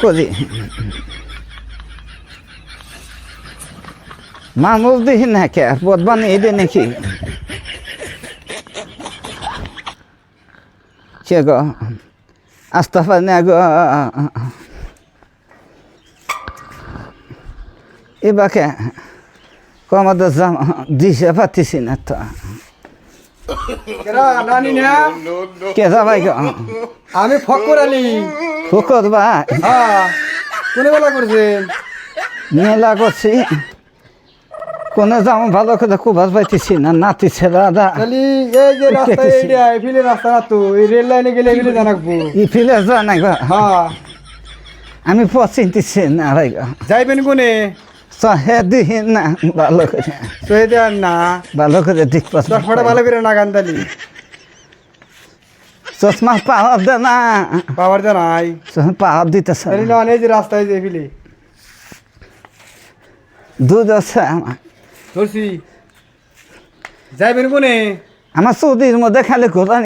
করি মামুল দিহি না কে পদ বানিয়ে দে নাকি কে গো আসতে পারে না গো এবাকে কমাদের জাম দিশে পাতিছি না তো কে আমি ফকর আলী ফুকর ভাই। হ্যাঁ কোনে বেলা করছেন মেলা করছি। কোনে যাম ভালো করে কুবাস পাইতেছি না নাতি ছেলে দাদা খালি এই যে রাস্তা এইটা এফিলে রাস্তা না তো এই রেল লাইনে গেলে জানাকবো ই ফিলে হ্যাঁ। আমি পচিন্তিছি না ভাই যাইবেন কোনে? না ভালো করে। সহে দেন না ভালো করে দিক চশমাটা ভালো করে না গান্দালি চশমা পাওয়ার দে না। পাওয়ার জানাই চশমা পাওয়ার দিতেছে যে রাস্তায় যে এফিলে। দুধ আছে আমার। ধরছি। যাইবেন কোনে? আমার সৌদির মধ্যে খালি ঘোরা